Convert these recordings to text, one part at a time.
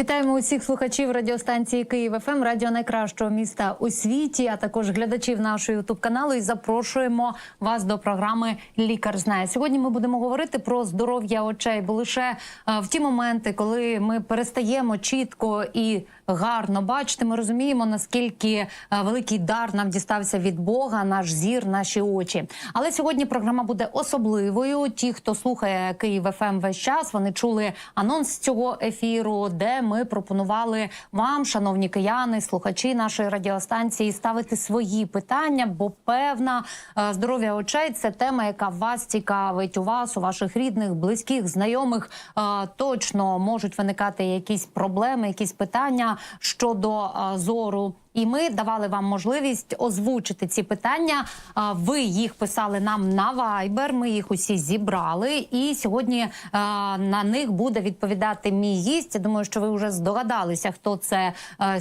Вітаємо усіх слухачів радіостанції Київ ФМ, радіо найкращого міста у світі, а також глядачів нашого ютуб каналу. І запрошуємо вас до програми Лікар знає. Сьогодні ми будемо говорити про здоров'я очей, бо лише е, в ті моменти, коли ми перестаємо чітко і гарно бачити, ми розуміємо наскільки е, великий дар нам дістався від Бога, наш зір, наші очі. Але сьогодні програма буде особливою. Ті, хто слухає Київ ФМ весь час, вони чули анонс цього ефіру, де ми пропонували вам, шановні кияни, слухачі нашої радіостанції, ставити свої питання, бо певна е, здоров'я очей це тема, яка вас цікавить. У вас, у ваших рідних, близьких, знайомих е, точно можуть виникати якісь проблеми, якісь питання щодо е, зору. І ми давали вам можливість озвучити ці питання. Ви їх писали нам на Viber, Ми їх усі зібрали. І сьогодні на них буде відповідати мій гість. Я думаю, що ви вже здогадалися, хто це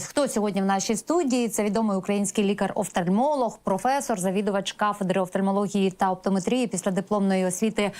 хто сьогодні в нашій студії. Це відомий український лікар-офтальмолог, професор, завідувач кафедри офтальмології та оптометрії після дипломної освіти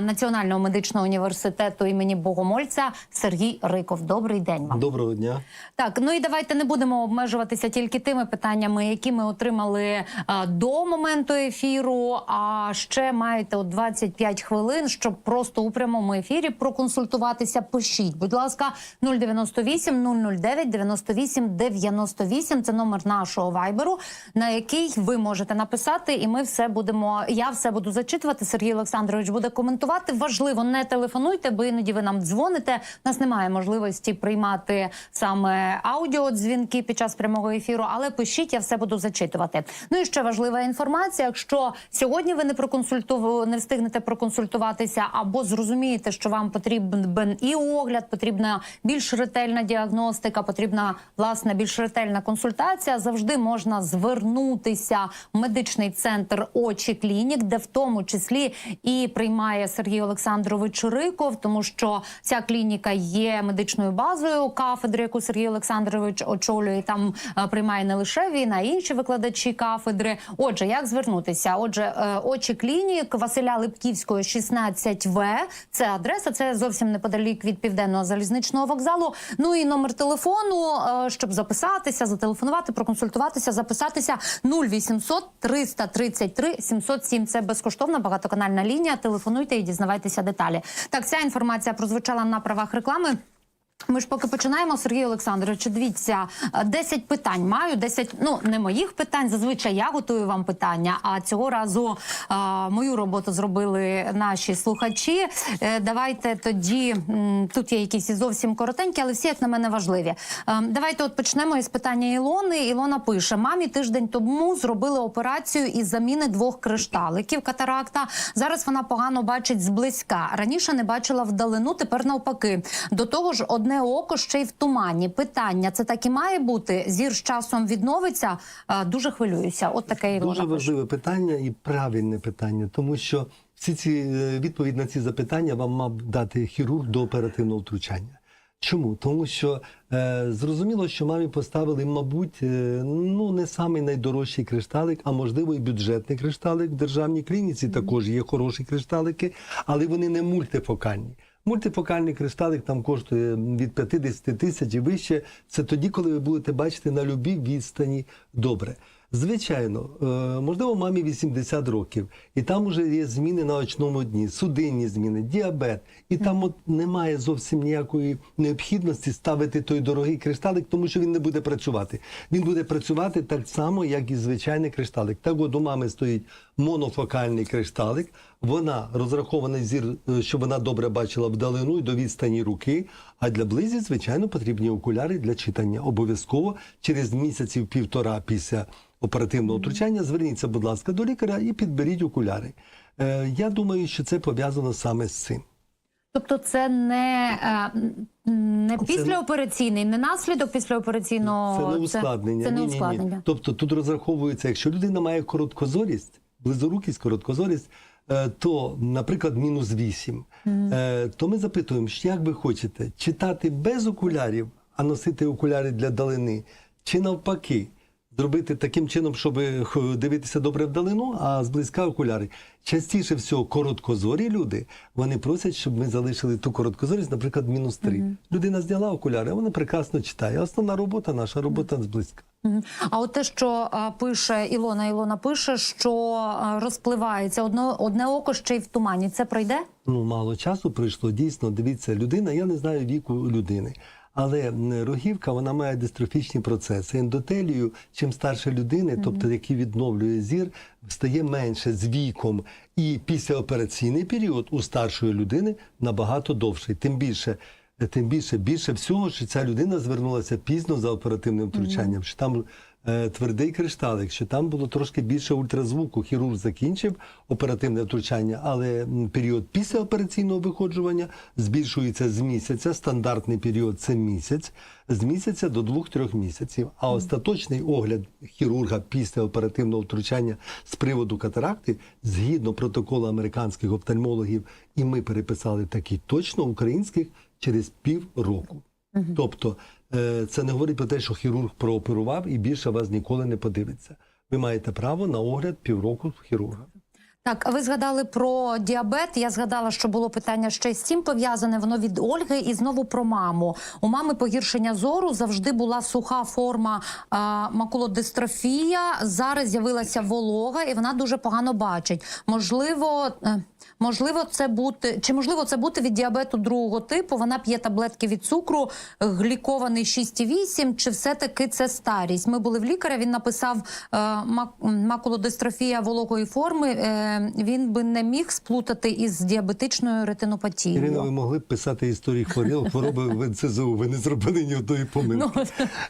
Національного медичного університету імені Богомольця Сергій Риков. Добрий день вам. Доброго дня. Так, ну і давайте не будемо обмежуватися тільки тими питаннями, які ми отримали а, до моменту ефіру. А ще маєте от 25 хвилин, щоб просто у прямому ефірі проконсультуватися. Пишіть, будь ласка, 098 009 98 98 – Це номер нашого вайберу, на який ви можете написати, і ми все будемо. Я все буду зачитувати. Сергій Олександрович буде коментувати. Важливо, не телефонуйте, бо іноді ви нам дзвоните. У нас немає можливості приймати саме аудіодзвінки під час прямого ефіру, але пишіть, я все буду зачитувати. Ну і ще важлива інформація. Якщо сьогодні ви не проконсультув... не встигнете проконсультуватися або зрозумієте, що вам потрібен і огляд, потрібна більш ретельна діагностика, потрібна власне більш ретельна консультація. Завжди можна звернутися в медичний центр очі клінік, де в тому числі і приймає Сергій Олександрович Риков, тому що ця клініка є медичною базою кафедри, яку Сергій Олександрович очолює. Там е, приймає не лише він, а й інші викладачі кафедри. Отже, як звернутися? Отже, е, очі клінік Василя Липківського, 16В. Це адреса, це зовсім неподалік від південного залізничного вокзалу. Ну і номер телефону, е, щоб записатися, зателефонувати, проконсультуватися, записатися 0800 333 707. Це безкоштовна багатоканальна лінія. Телефонуйте і дізнавайтеся деталі. Так, ця інформація прозвучала на правах реклами. Ми ж поки починаємо, Сергій Олександрович, дивіться, е, 10 питань маю, 10, ну, не моїх питань, зазвичай я готую вам питання, а цього разу а, мою роботу зробили наші слухачі. Е, давайте тоді, тут є якісь і зовсім коротенькі, але всі, як на мене, важливі. Е, давайте от почнемо із питання Ілони. Ілона пише, мамі тиждень тому зробили операцію із заміни двох кришталиків катаракта. Зараз вона погано бачить зблизька. Раніше не бачила вдалину, тепер навпаки. До того ж, одне око ще й в тумані. Питання це так і має бути. Зір з часом відновиться. Е, Дуже хвилююся. От таке Дуже важливе питання і правильне питання, тому що всі ці е, відповідь на ці запитання вам мав дати хірург до оперативного втручання. Чому? Тому що е, зрозуміло, що мамі поставили, мабуть, е, ну не самий найдорожчий кришталик, а можливо і бюджетний кришталик в державній клініці. Також є хороші кришталики, але вони не мультифокальні. Мультифокальний кришталик там коштує від 50 тисяч і вище. Це тоді, коли ви будете бачити на любій відстані добре. Звичайно, е, можливо, мамі 80 років, і там вже є зміни на очному дні, судинні зміни, діабет. І там от немає зовсім ніякої необхідності ставити той дорогий кришталик, тому що він не буде працювати. Він буде працювати так само, як і звичайний кришталик. Так от у мами стоїть монофокальний кришталик. Вона розрахований зір, е, щоб вона добре бачила вдалину і до відстані руки. А для близі, звичайно, потрібні окуляри для читання. Обов'язково через місяців півтора після оперативного втручання зверніться, будь ласка, до лікаря і підберіть окуляри. Е, я думаю, що це пов'язано саме з цим. Тобто, це не, е, не післяопераційний, не наслідок післяопераційного Це не ускладнення. Це, це не Ні, ні, ні. Тобто тут розраховується, якщо людина має короткозорість, близорукість, короткозорість, то, наприклад, мінус 8, е, то ми запитуємо, що як ви хочете читати без окулярів, а носити окуляри для далини, чи навпаки. зробити таким чином, щоб дивитися добре вдалину, а зблизька окуляри. Частіше всього, короткозорі люди вони просять, щоб ми залишили ту короткозорість, наприклад, мінус 3. Людина зняла окуляри, вона прекрасно читає. Основна робота, наша робота зблизька. А от те, що пише Ілона, Ілона пише, що розпливається одне, одне око ще й в тумані. Це пройде? Ну, мало часу пройшло. Дійсно, дивіться, людина, я не знаю віку людини. Але рогівка вона має дистрофічні процеси. Ендотелію, чим старше людини, тобто який відновлює зір, стає менше з віком. І післяопераційний період у старшої людини набагато довший. Тим більше, тим більше, більше всього, що ця людина звернулася пізно за оперативним втручанням. Що там е, твердий кришталик, що там було трошки більше ультразвуку. Хірург закінчив оперативне втручання, але період післяопераційного виходжування збільшується з місяця. Стандартний період це місяць, з місяця до 2-3 місяців. А остаточний огляд хірурга після оперативного втручання з приводу катаракти, згідно протоколу американських офтальмологів, і ми переписали такий точно українських через півроку. Тобто е, це не говорить про те, що хірург прооперував і більше вас ніколи не подивиться. Ви маєте право на огляд півроку хірурга. Так, а ви згадали про діабет. Я згадала, що було питання ще з цим пов'язане. Воно від Ольги і знову про маму. У мами погіршення зору завжди була суха форма а, макулодистрофія. Зараз з'явилася волога, і вона дуже погано бачить. Можливо, е, можливо, це бути чи можливо це бути від діабету другого типу. Вона п'є таблетки від цукру, глікований 6,8, Чи все таки це старість? Ми були в лікаря. Він написав е, макулодистрофія вологої форми. Е, він би не міг сплутати із діабетичною ретинопатією. Ірина, ви могли б писати історії хворіл, хвороби в НСЗУ. Ви не зробили ні одної помилки. Ну,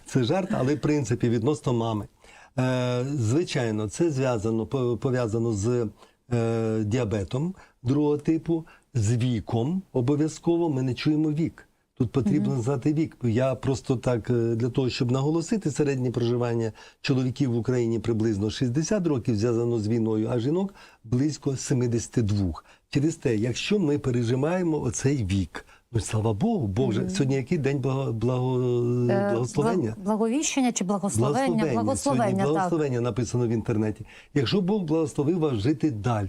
Це жарт, але в принципі відносно мами. Е, звичайно, це зв'язано по- пов'язано з е, діабетом другого типу, з віком. Обов'язково ми не чуємо вік. Тут потрібно знати вік. Я просто так е, для того, щоб наголосити середнє проживання чоловіків в Україні приблизно 60 років зв'язано з війною, а жінок близько 72. Через те, якщо ми пережимаємо оцей вік, ну слава Богу, Боже, сьогодні який день благо, благо, Е, благословення? Благовіщення чи благословення? Благословення. Благословення, Сьогодні так. благословення написано в інтернеті. Якщо Бог благословив вас жити далі,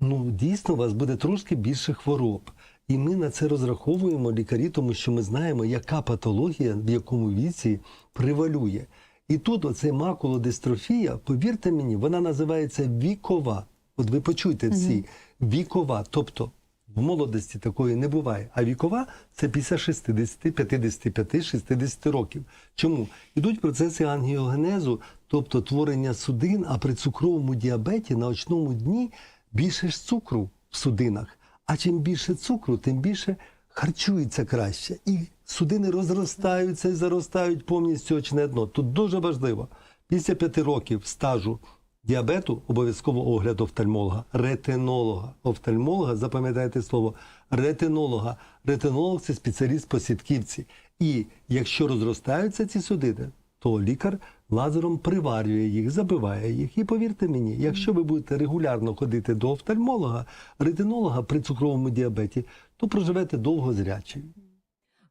ну дійсно у вас буде трошки більше хвороб. І ми на це розраховуємо лікарі, тому що ми знаємо, яка патологія в якому віці превалює. І тут оцей макулодистрофія, повірте мені, вона називається вікова. От ви почуйте ці вікова, тобто в молодості такої не буває. А вікова це після 60, 55, 60 років. Чому? Ідуть процеси ангіогенезу, тобто творення судин, а при цукровому діабеті на очному дні більше ж цукру в судинах. А чим більше цукру, тим більше харчується краще. І судини розростаються і заростають повністю очне дно. Тут дуже важливо. Після п'яти років стажу діабету обов'язково огляд офтальмолога, ретинолога. Офтальмолога, запам'ятайте слово, ретинолога. Ретинолог це спеціаліст по сітківці. І якщо розростаються ці судини, то лікар лазером приварює їх, забиває їх. І повірте мені, якщо ви будете регулярно ходити до офтальмолога, ретинолога при цукровому діабеті, то проживете довго зрячі.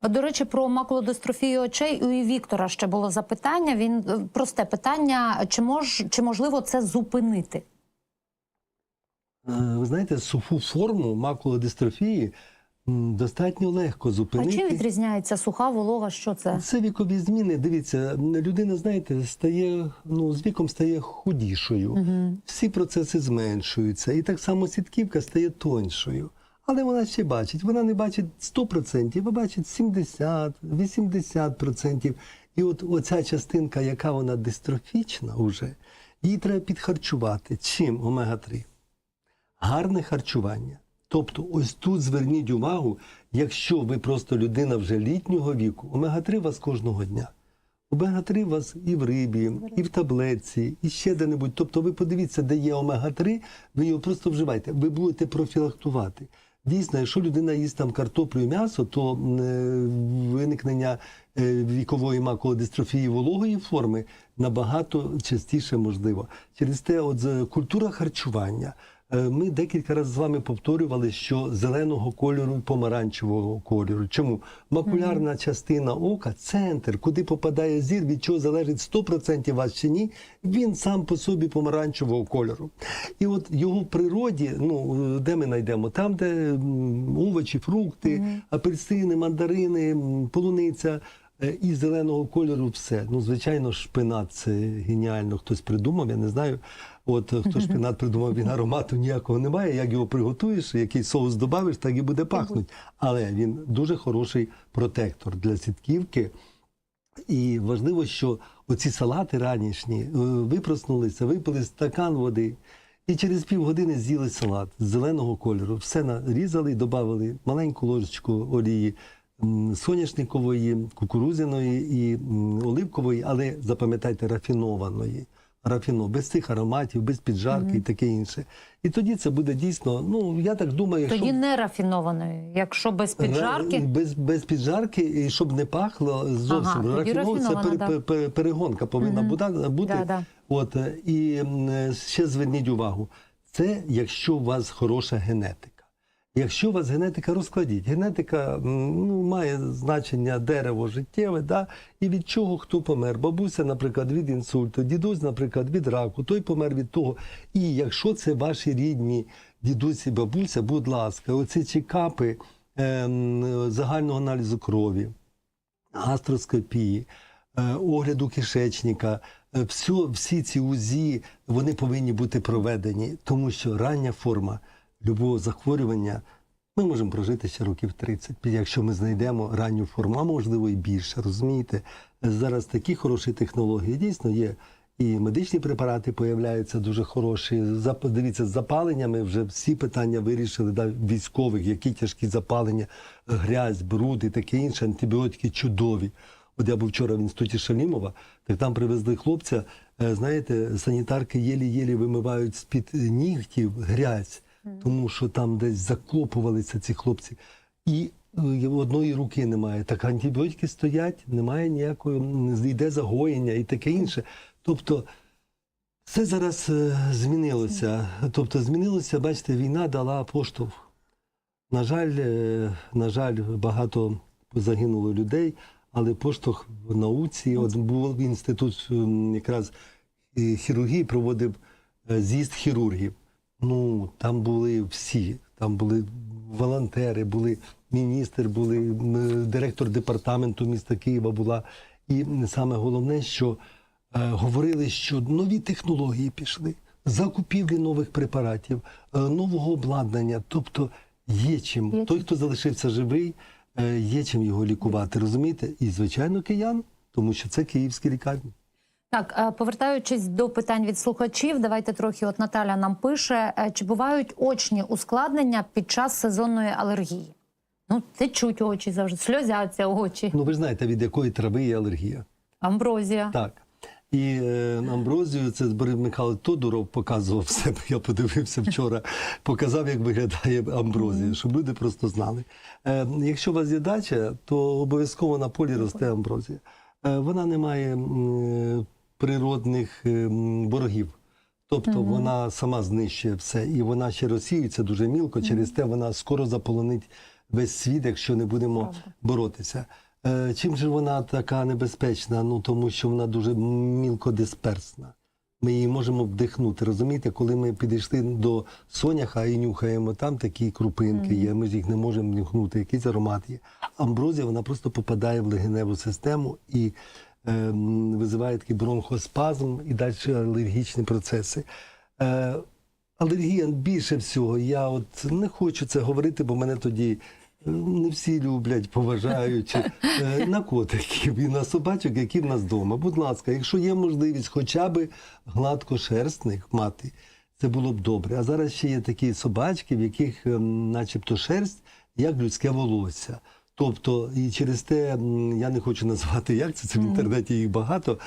До речі, про макулодистрофію очей у Віктора ще було запитання. Він е, просте питання: чи мож чи можливо це зупинити? Е, Ви знаєте, суху форму макулодистрофії достатньо легко зупинити. А чим відрізняється суха волога? Що це? Це вікові зміни. Дивіться, людина, знаєте, стає ну з віком стає худішою. Всі процеси зменшуються, і так само сітківка стає тоншою. Але вона ще бачить. Вона не бачить 100%, а бачить 70, 80%. І от оця частинка, яка вона дистрофічна уже, її треба підхарчувати. Чим омега-3? гарне харчування. Тобто, ось тут зверніть увагу, якщо ви просто людина вже літнього віку, омега-3 у вас кожного дня. Омега-3 у вас і в рибі, і в таблетці, і ще де-небудь. Тобто ви подивіться, де є омега-3, ви його просто вживайте, ви будете профілактувати. Дійсно, якщо людина їсть там картоплю і м'ясо, то е, виникнення е, вікової макулодистрофії вологої форми набагато частіше можливо. Через те, от культура харчування, Ми декілька разів з вами повторювали, що зеленого кольору і помаранчевого кольору. Чому? Макулярна частина ока, центр, куди попадає зір, від чого залежить 100% вас чи ні, він сам по собі помаранчевого кольору. І от його в природі, ну е, де ми знайдемо? Там, де овочі, фрукти, апельсини, мандарини, полуниця. Е, І зеленого кольору все. Ну, звичайно, шпинат це геніально. Хтось придумав, я не знаю. От е, хто шпинат придумав, він аромату ніякого немає. Як його приготуєш, який соус додавиш, так і буде пахнути. Але він дуже хороший протектор для сітківки. І важливо, що оці салати ранішні е, ви проснулися, випили стакан води. І через півгодини з'їли салат з зеленого кольору. Все нарізали, додали маленьку ложечку олії соняшникової, кукурузяної і оливкової, але запам'ятайте, рафінованої. Рафіно, без цих ароматів, без піджарки і таке інше. І тоді це буде дійсно, ну я так думаю, якщо Тоді не рафінованою, якщо без піджарки. Без, без піджарки, і щоб не пахло зовсім. Ага, Рафінована це пер- да. пер- перегонка повинна Мгм. бути. бути. Да, да. От, е, і ще зверніть увагу, це якщо у вас хороша генетика. Якщо у вас генетика, розкладіть. Генетика ну, має значення дерево життєве, да? і від чого хто помер. Бабуся, наприклад, від інсульту, дідусь, наприклад, від раку, той помер від того. І якщо це ваші рідні дідусь і бабуся, будь ласка, оці чекапи ем, загального аналізу крові, гастроскопії, е, огляду кишечника, е, всю, всі ці УЗІ вони повинні бути проведені, тому що рання форма любого захворювання. Ми можемо прожити ще років 30, якщо ми знайдемо ранню форму, а можливо і більше. Розумієте, зараз такі хороші технології дійсно є. І медичні препарати появляються дуже хороші. Дивіться, з запаленнями вже всі питання вирішили да, військових, які тяжкі запалення, грязь, бруд і таке інше, антибіотики чудові. От я був вчора в інституті Шалімова, так там привезли хлопця. е, Знаєте, санітарки єлі-єлі вимивають з-під нігтів грязь, тому що там десь закопувалися ці хлопці. І е, одної руки немає. Так антибіотики стоять, немає ніякої, йде загоєння і таке інше. Тобто все зараз е, змінилося. Тобто змінилося, бачите, війна дала поштовх. На жаль, е, на жаль, багато загинуло людей, але поштовх в науці. От був інститут якраз хірургії проводив з'їзд хірургів. Ну, там були всі. Там були волонтери, були міністр, були директор департаменту міста Києва була. І саме головне, що е, говорили, що нові технології пішли, закупівлі нових препаратів, е, нового обладнання. Тобто є чим. Є Той, хто залишився живий, е, є чим його лікувати, розумієте? І, звичайно, киян, тому що це київські лікарні. Так, е, повертаючись до питань від слухачів, давайте трохи. От Наталя нам пише: е, чи бувають очні ускладнення під час сезонної алергії? Ну, течуть очі завжди, сльозяться очі, Ну, ви ж знаєте, від якої трави є алергія. амброзія. Так. І е, амброзію це Борис Михайлович Тодуров показував себе. Я подивився вчора, показав, як виглядає амброзія, щоб люди просто знали. Е, якщо у вас є дача, то обов'язково на полі росте амброзія. Е, вона не має м, природних е, м, ворогів. Тобто вона сама знищує все, і вона ще розсіюється дуже мілко. Через те вона скоро заполонить весь світ, якщо не будемо Правда. боротися. Е, Чим же вона така небезпечна? Ну тому що вона дуже мілкодисперсна. Ми її можемо вдихнути. Розумієте, коли ми підійшли до соняха і нюхаємо, там такі крупинки є. Ми ж їх не можемо нюхнути, якийсь аромат є. Амброзія вона просто попадає в легеневу систему і ем, визиває такий бронхоспазм і далі алергічні процеси. Е, алергія більше всього. Я от не хочу це говорити, бо мене тоді е, не всі люблять, поважають Е, на котиків і на собачок, які в нас вдома. Будь ласка, якщо є можливість хоча б гладкошерстних мати, це було б добре. А зараз ще є такі собачки, в яких ем, начебто шерсть, як людське волосся. Тобто, і через те я не хочу назвати, як це, це в інтернеті їх багато.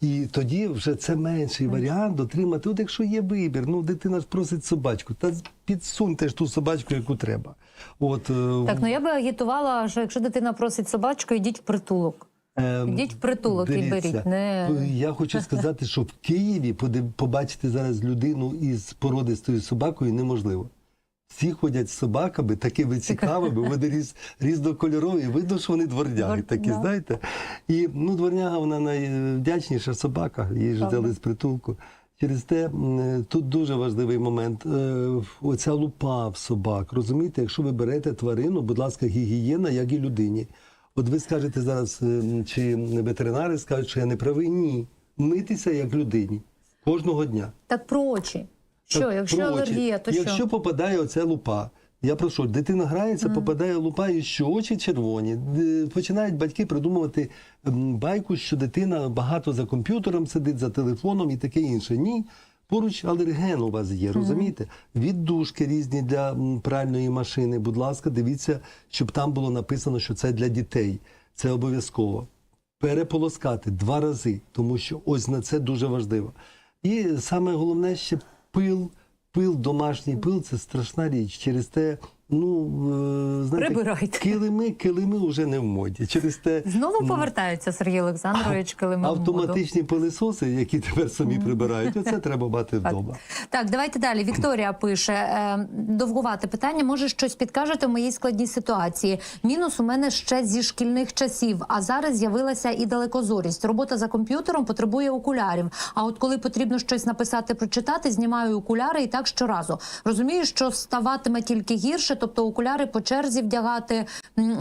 І тоді вже це менший варіант отримати. От якщо є вибір, ну дитина ж просить собачку, та підсуньте ж ту собачку, яку треба. От, е, Так, ну я би агітувала, що якщо дитина просить собачку, йдіть в притулок. Ем, Йдіть в притулок і беріть, не- Я хочу сказати, що в Києві побачити зараз людину із породистою собакою неможливо. Всі ходять з собаками, такими цікавими, вони різ, різнокольорові. Видно, що вони дворняги, такі, знаєте. І ну, дворняга вона найвдячніша собака, її ж взяли з притулку. Через те тут дуже важливий момент. Е, Оця лупа в собак. Розумієте, якщо ви берете тварину, будь ласка, гігієна, як і людині. От ви скажете зараз, е, чи ветеринари скажуть, що я не правий? Ні. Митися як людині кожного дня. Так про очі. Що, якщо про очі. алергія, то якщо що? попадає оця лупа. Я прошу, дитина грається, попадає лупа, і що очі червоні. Починають батьки придумувати байку, що дитина багато за комп'ютером сидить, за телефоном і таке інше. Ні. Поруч алерген у вас є, розумієте? Віддушки різні для пральної машини. Будь ласка, дивіться, щоб там було написано, що це для дітей. Це обов'язково. Переполоскати два рази, тому що ось на це дуже важливо. І саме головне ще пил. Пил, домашній пил це страшна річ. Через те, ну е, знаєте, Прибирайте. килими, килими вже не в моді. Через те Знову повертається Сергій Олександрович, коли ми в моду. автоматичні пилисоси, які тепер самі прибирають, оце треба мати вдома. Так, давайте далі. Вікторія пише е, довгувате питання. Може, щось підкажете в моїй складній ситуації. Мінус у мене ще зі шкільних часів, а зараз з'явилася і далекозорість. Робота за комп'ютером потребує окулярів. А от коли потрібно щось написати, прочитати, знімаю окуляри і так щоразу. Розумію, що ставатиме тільки гірше, тобто окуляри по черзі вдягати,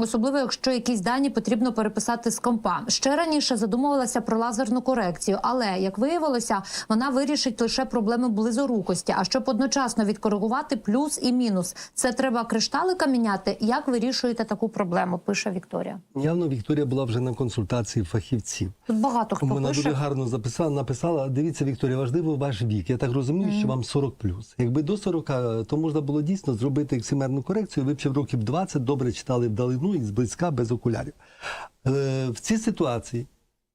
особливо якщо якісь дані потрібно переписати з компа. Ще раніше задумувалася про лазерну корекцію, але як виявилося, вона вирішить лише проблеми близорукості. А щоб одночасно відкоригувати плюс і мінус, це треба кришталика міняти. Як вирішуєте таку проблему? Пише Вікторія. Явно Вікторія була вже на консультації фахівців. Тут багато хто Вона пише. дуже гарно записала, написала. Дивіться, Вікторія, важливо ваш вік. Я так розумію, що вам 40 Якби до 40, то можна було дійсно зробити ексимерну корекцію. Ви ще в років 20 добре читали вдалину і зблизька без окулярів. Е, в цій ситуації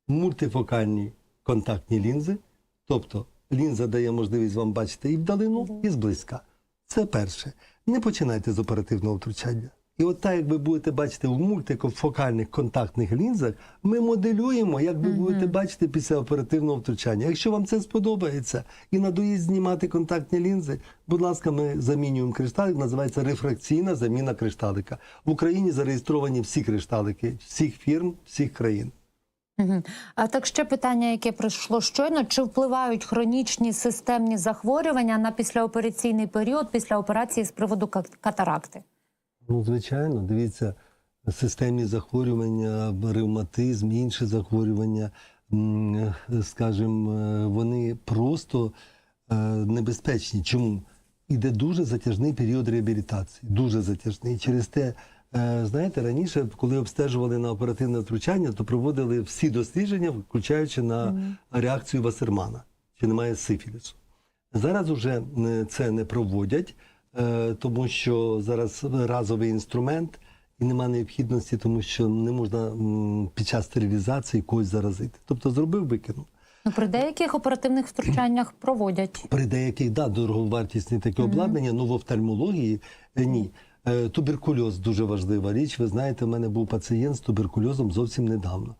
мультифокальні контактні лінзи, тобто лінза дає можливість вам бачити і вдалину, і зблизька. Це перше. Не починайте з оперативного втручання. І от так, як ви будете бачити в мультифокальних контактних лінзах, ми моделюємо, як ви будете бачити після оперативного втручання. Якщо вам це сподобається і надоїсть знімати контактні лінзи, будь ласка, ми замінюємо кришталик, називається рефракційна заміна кришталика. В Україні зареєстровані всі кришталики, всіх фірм, всіх країн. А так ще питання, яке прийшло щойно: чи впливають хронічні системні захворювання на післяопераційний період після операції з приводу катаракти? Ну, звичайно, дивіться, системні захворювання, ревматизм, інші захворювання, скажімо, вони просто е, небезпечні. Чому? Іде дуже затяжний період реабілітації, дуже затяжний. Через те, е, знаєте, раніше, коли обстежували на оперативне втручання, то проводили всі дослідження, включаючи на реакцію Вассермана, чи немає сифілісу. Зараз уже е, це не проводять, е, тому що зараз разовий інструмент і немає необхідності, тому що не можна під час стерилізації когось заразити. Тобто зробив, викинув. Ну при деяких оперативних втручаннях проводять. При деяких да, дороговартісні таке обладнання, ну в офтальмології е, ні. Е, Туберкульоз дуже важлива річ. Ви знаєте, в мене був пацієнт з туберкульозом зовсім недавно.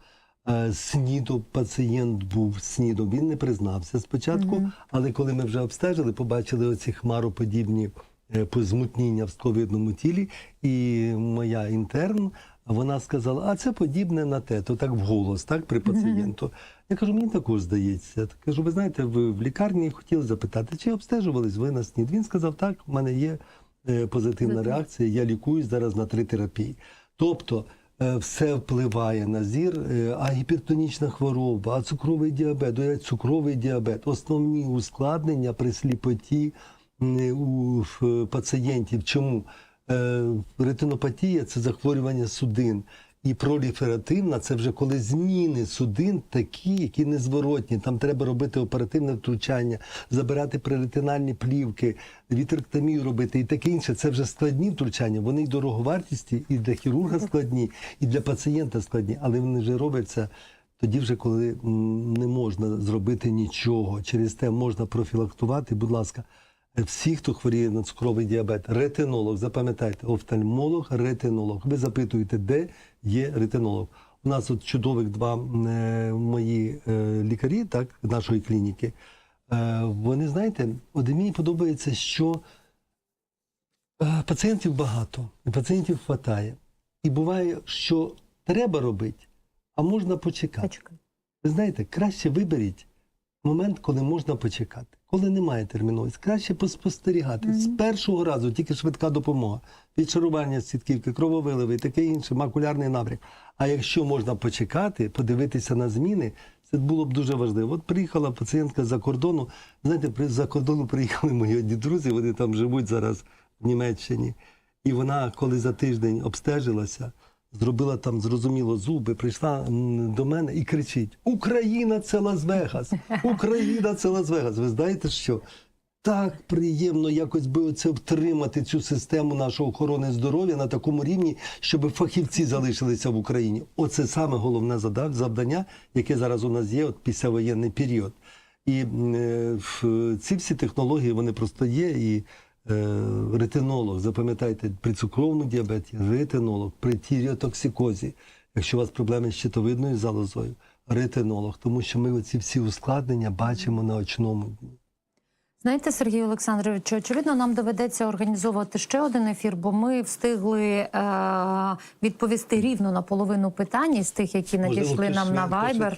Е, СНІДу пацієнт був СНІДом. Він не признався спочатку, але коли ми вже обстежили, побачили оці хмароподібні е, змутніння в сковидному тілі, і моя інтерн. Вона сказала, а це подібне на те, то так вголос, так, при пацієнту. Я кажу, мені також здається. Я кажу, ви знаєте, ви в лікарні хотіли запитати, чи обстежувались ви на СНІД? Він сказав, так, в мене є е, позитивна реакція, я лікуюсь зараз на три терапії. Тобто е, все впливає на зір, е, а гіпертонічна хвороба, а цукровий діабет, цукровий діабет, основні ускладнення при сліпоті у пацієнтів. Чому? Е, Ретинопатія це захворювання судин. І проліферативна це вже коли зміни судин такі, які незворотні. Там треба робити оперативне втручання, забирати преретинальні плівки, вітерктомію робити і таке інше. Це вже складні втручання. Вони й дороговартісті, і для хірурга складні, і для пацієнта складні, але вони вже робляться тоді, вже коли не можна зробити нічого. Через те можна профілактувати. Будь ласка, всі, хто хворіє на цукровий діабет, ретинолог, запам'ятайте, офтальмолог, ретинолог. Ви запитуєте, де є ретинолог. У нас от чудових два е, мої е, лікарі, так, нашої клініки. Е, вони, знаєте, от мені подобається, що е, пацієнтів багато, і пацієнтів вистачає. І буває, що треба робити, а можна почекати. Почекай. Ви знаєте, краще виберіть момент, коли можна почекати, коли немає терміновості. Краще поспостерігати. З першого разу тільки швидка допомога, відчарування сітківки, крововиливи таке інше, макулярний набряк. А якщо можна почекати, подивитися на зміни, це було б дуже важливо. От приїхала пацієнтка за кордону. Знаєте, при- за кордону приїхали мої одні друзі, вони там живуть зараз в Німеччині. І вона, коли за тиждень обстежилася, зробила там зрозуміло зуби, прийшла до мене і кричить: Україна це Лас-Вегас! Україна це Лас-Вегас! Ви знаєте що? Так приємно якось би оце втримати цю систему нашої охорони здоров'я на такому рівні, щоб фахівці залишилися в Україні. Оце саме головне завдання, яке зараз у нас є от післявоєнний період. І е, ці всі технології вони просто є. І ретинолог, запам'ятайте, при цукровому діабеті, ретинолог, при тіріотоксикозі, якщо у вас проблеми з щитовидною залозою, ретинолог, тому що ми оці всі ускладнення бачимо на очному дні. Знаєте, Сергій Олександрович, очевидно, нам доведеться організовувати ще один ефір, бо ми встигли е, відповісти рівно на половину питань із тих, які надійшли нам на Viber.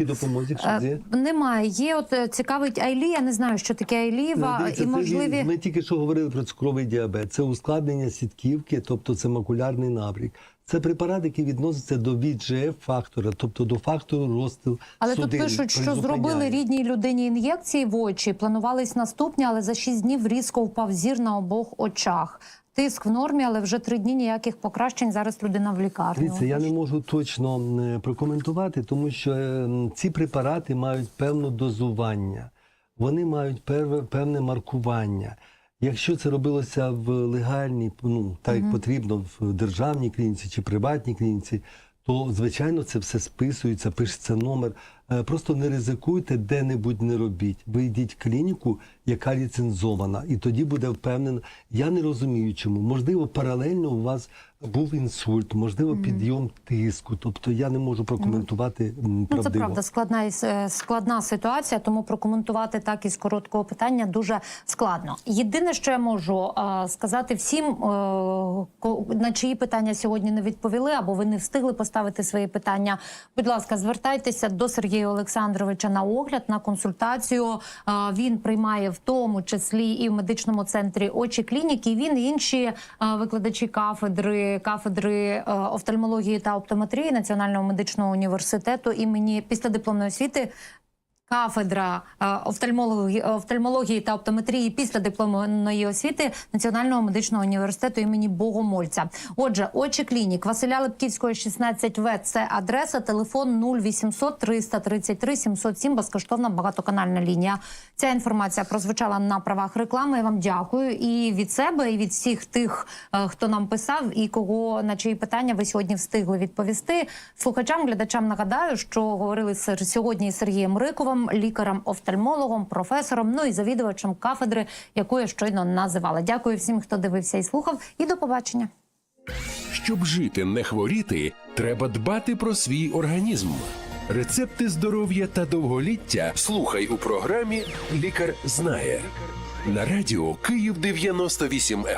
Е, Немає. Є от е, цікавить Айлі. Я не знаю, що таке Айліва, Дивіться, і можливі Ми тільки що говорили про цукровий діабет. Це ускладнення сітківки, тобто це макулярний набрік. Це препарат, який відноситься до VEGF фактора, тобто до фактору росту Але тут пишуть, що зробили рідній людині ін'єкції в очі, планувались наступні, але за 6 днів різко впав зір на обох очах. Тиск в нормі, але вже три дні ніяких покращень. Зараз людина в лікарні. Дивіться, я не можу точно прокоментувати, тому що е, ці препарати мають певне дозування, вони мають певне маркування. Якщо це робилося в легальній, ну так як потрібно в державній клініці чи приватній клініці, то звичайно це все списується, пишеться номер. Е, Просто не ризикуйте, де-небудь не робіть. Ви йдіть в клініку, яка ліцензована, і тоді буде впевнено. Я не розумію, чому. Можливо, паралельно у вас був інсульт, можливо, підйом тиску. Тобто я не можу прокоментувати м, Ну, це правда складна е, складна ситуація, тому прокоментувати так із короткого питання дуже складно. Єдине, що я можу сказати всім, е, на чиї питання сьогодні не відповіли, або ви не встигли поставити свої питання. Будь ласка, звертайтеся до Сергія Олександровича на огляд, на консультацію. Він приймає в тому числі і в медичному центрі очі клініки. Він і інші е, викладачі кафедри, кафедри е, офтальмології та оптометрії Національного медичного університету імені післядипломної освіти. Кафедра е, офтальмології, та оптометрії після дипломної освіти Національного медичного університету імені Богомольця. Отже, очі клінік Василя Липківського, 16В. Це адреса, телефон 0800 333 707, безкоштовна багатоканальна лінія. Ця інформація прозвучала на правах реклами. Я вам дякую і від себе, і від всіх тих, е, хто нам писав, і кого на чиї питання ви сьогодні встигли відповісти. Слухачам, глядачам нагадаю, що говорили сьогодні із Сергієм Риковим, лікарем-офтальмологом, професором, ну і завідувачем кафедри, яку я щойно називала. Дякую всім, хто дивився і слухав. І до побачення. Щоб жити, не хворіти, треба дбати про свій організм. Рецепти здоров'я та довголіття слухай у програмі Лікар знає на радіо Київ 98 FM.